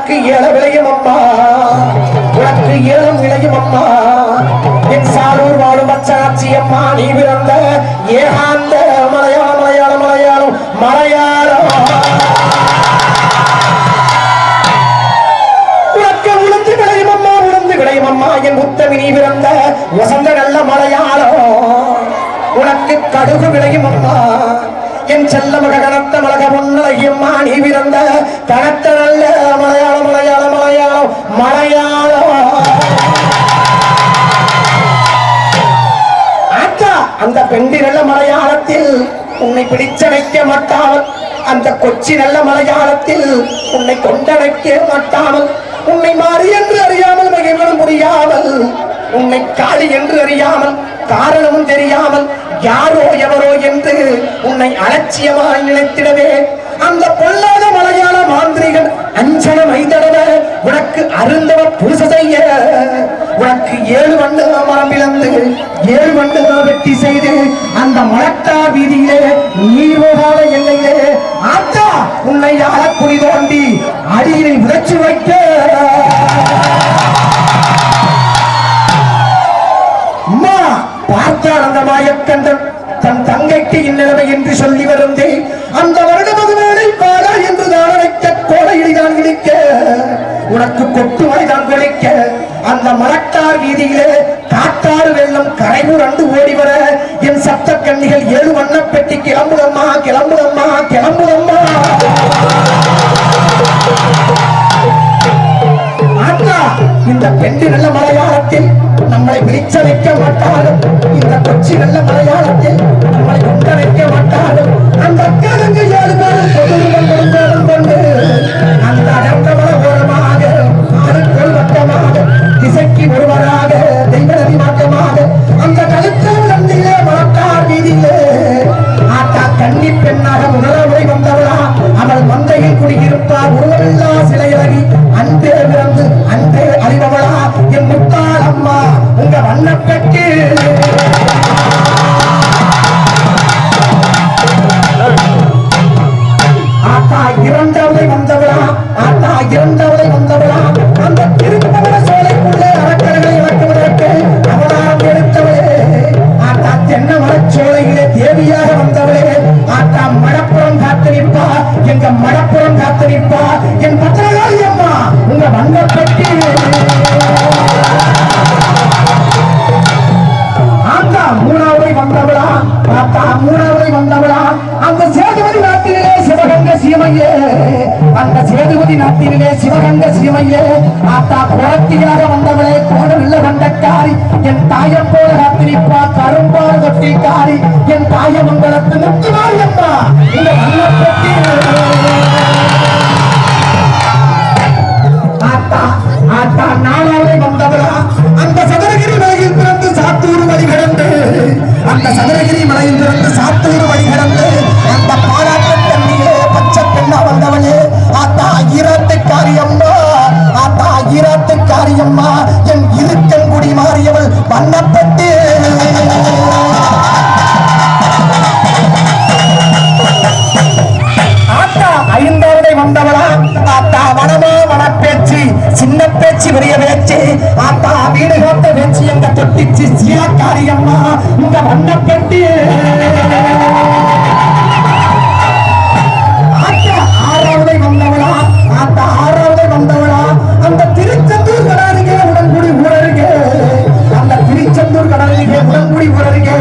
உனக்கு ஏழ விளையும் அம்மா. உனக்கு ஏழம் விளையும் அம்மா. என் சாலூர் வாழும் அச்சாட்சி அம்மா நீ பிறந்த ஏகாந்த மலையாள மலையாள மலையாளம் மலையாளம். உனக்கு உளுந்து விளையும் அம்மா உளுந்து விளையும் அம்மா. என் முத்தமி நீ பிறந்த வசந்த நல்ல மலையாளம். உனக்கு கடுகு விளையும் அம்மா. என் செல்லமக கனத்த மலக பொன்னழகியம்மா மாணி பிறந்த கனத்த நல்ல மலையாளம் மலையாளம் மலையாளம் மலையாளம். ஆத்தா அந்த பெண்டி நல்ல மலையாளத்தில் உன்னை பிடிச்சடைக்க மாட்டாமல் அந்த கொச்சி நல்ல மலையாளத்தில் உன்னை கொண்டடைக்க மாட்டாமல் உன்னை மாறி என்று அறியாமல் மகிழ முடியாமல் உன்னை காளி என்று அறியாமல் காரணமும் தெரியாமல் யாரோ எவரோ என்று உன்னை அலட்சியமாய் நினைத்திடவே. அந்த பொல்லாத மலையாள மாந்திரிகன் அஞ்சன மைதடவ உனக்கு அருந்தவ பூச செய்ய உனக்கு ஏழு வண்டுகா மரம் ஏழு வண்டுகா வெட்டி செய்து அந்த மலட்டா வீதியிலே நீர்வகால எல்லையிலே ஆத்தா உன்னை யார தோண்டி அடியினை உதச்சி வைக்க. பார்த்தால் அந்த மாயக்கண்டன் தன் தங்கைக்கு இந்நிலைமை என்று சொல்லி வருந்தே அந்த வருட மதுவேளை பாடா என்று தான் அழைக்க கோடையிடி தான் இடிக்க உனக்கு கொட்டு தான் குளிக்க அந்த மரக்கார் வீதியிலே காட்டாறு வெள்ளம் கரை புரண்டு ஓடி வர என் சப்த கண்ணிகள் ஏழு வண்ணப் பெட்டி கிளம்புதம்மா கிளம்புதம்மா கிளம்புதம்மா. ஆத்தா இந்த பெண்டு நல்ல மலையாளத்தில் நம்மளை விழிச்ச வைக்க மாட்டாலும் இந்த கொச்சி நல்ல மலையாளத்தில் நம்மளை கொண்ட வைக்க மாட்டாலும் அந்த அக்காலங்க ஏழு பேரும் கொடூரம் கொடுத்தாலும் கொண்டு அந்த அடர்ந்தவள ஓரமாக ஆறுக்குள் வட்டமாக திசைக்கு ஒருவராக தெய்வநதி மாற்றமாக அந்த கழுத்தல் நந்திலே மாட்டார் வீதியிலே ஆத்தா கன்னி பெண்ணாக உணரவை வந்தவளா அவள் மந்தையில் குடியிருப்பார் உருவமில்லா சிவமையே அந்த சேதுபதி நாட்டிலே சிவகங்க சிவமையே. ஆத்தா குரத்தியாக வந்தவளே கோடவில்ல கண்டக்காரி என் தாயம் போல காத்திரிப்பா கரும்பால் தொட்டிக்காரி என் தாயமங்கலத்து முத்துமாரி அம்மா இந்த வல்லப்பட்டி ஆத்தா ஆத்தா நாளா பேச்சு பெரிய பேச்சு. ஆத்தா வீடு காத்த பேச்சு எங்க தொட்டிச்சு சீலக்காரி அம்மா. இந்த வண்ணப்பெட்டி ஆறாவதை வந்தவளா? ஆத்தா ஆறாவதை வந்தவளா? அந்த திருச்செந்தூர் கடலுக்கே உடன்குடி ஊரருகே அந்த திருச்செந்தூர் கடலுக்கே உடன்குடி ஊரருகே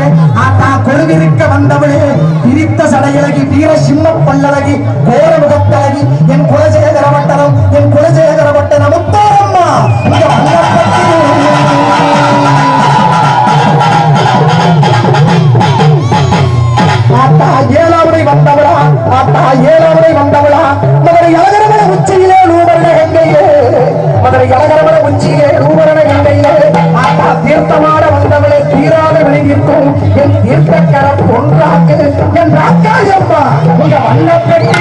ஆத்தா கொழுவிருக்க வந்தவளே. பிரித்த சடையழகி வீர சிம்ம பல்லழகி கோர முகத்தழகி என் குலசேகர வட்டனம் என் குலசேகர வட்டனம் முத்தா தீர்த்தக்கரம் ஒன்றாக்கு என் ராக்காயம்மா. உங்க வண்ணப்பெட்டி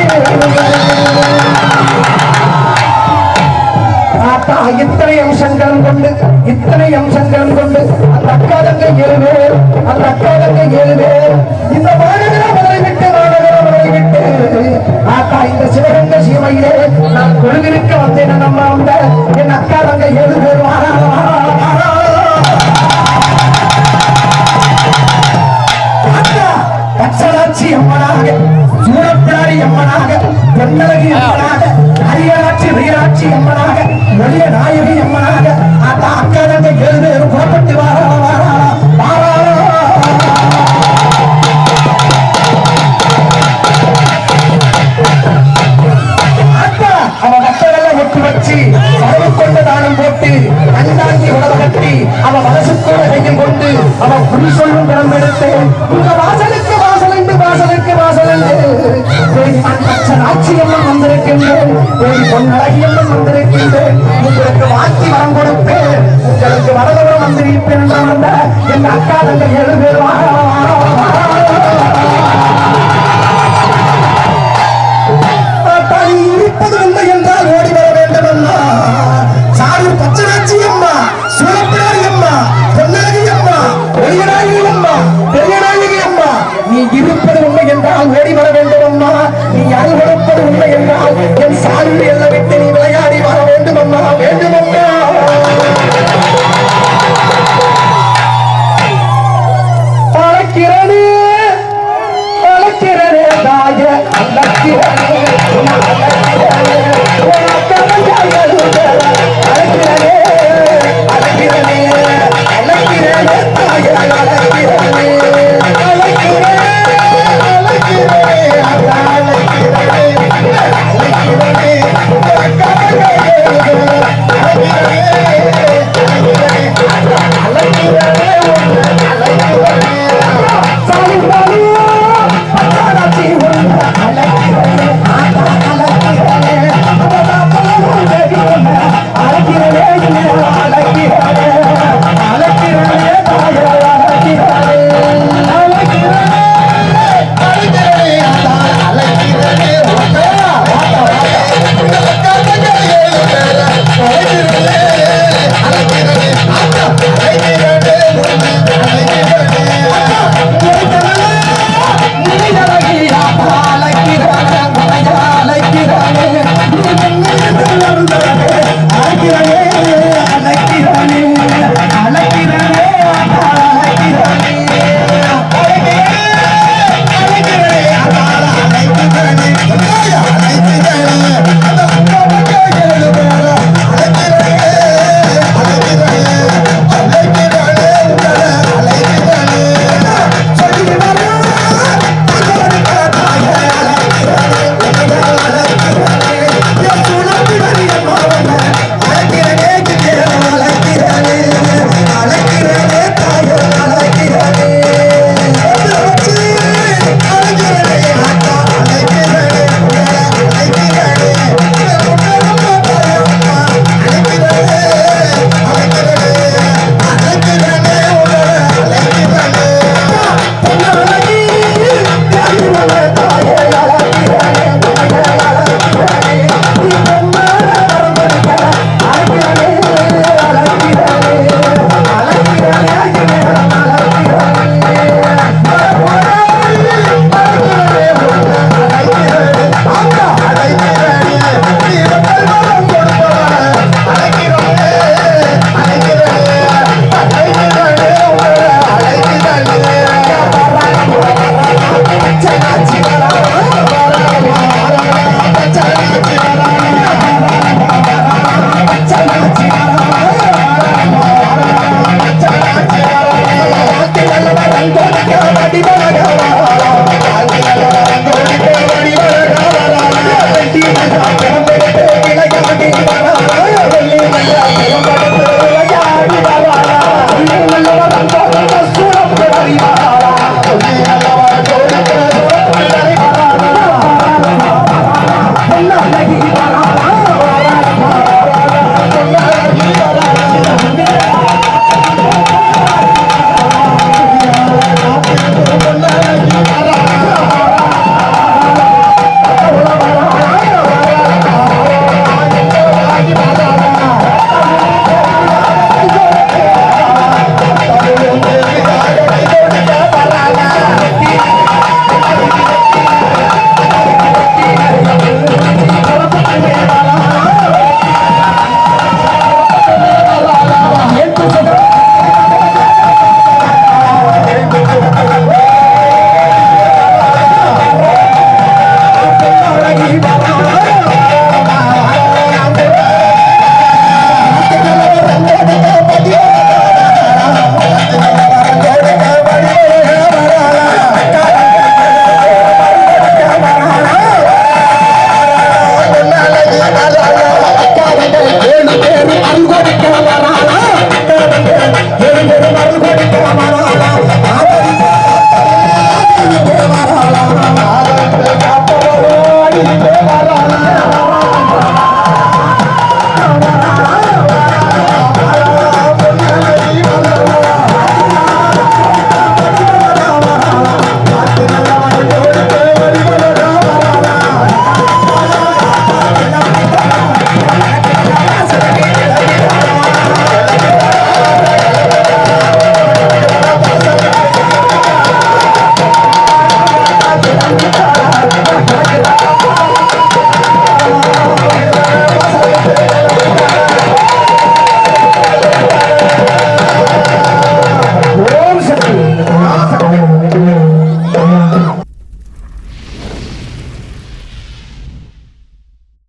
ஆக இத்தனை அம்சங்களும் கொண்டு இத்தனை அம்சங்களும் கொண்டு அந்த அக்கா தங்கை ஏழு பேர் அந்த அக்கா தங்கை ஏழு பேர் இந்த மாநகர முதலை விட்டு மாநகர முதலை விட்டு ஆக்கா இந்த சிவகங்கை சீமையிலே நான் கொழுங்கிருக்க வந்தேன் நம்ம வந்த என் அக்கா தங்கை அம்மனாக சூரப்பிடாரி அம்மனாக பெண்ணழகி அம்மனாக மீனாட்சி வீராட்சி அம்மனாக மொழிய நாயகி அம்மனாக அத்தா அக்கா தங்கை ஏழு பேரும் புறப்பட்டு வாரா வாரா வாரா அவன் மனசுக்குள்ள கையில் கொண்டு அவன் புல் சொல்லும் திறந்தெடுத்தேன் காட்சியெல்லாம் வந்திருக்கின்றேன் ஒரு பொன்னழகியெல்லாம் வந்திருக்கின்றேன் உங்களுக்கு வாழ்த்தி வரம் கொடுப்பேன். உங்களுக்கு வரதவரம் வந்திருப்பேன் என்ற அக்கா தங்கள் எழுதுவாரா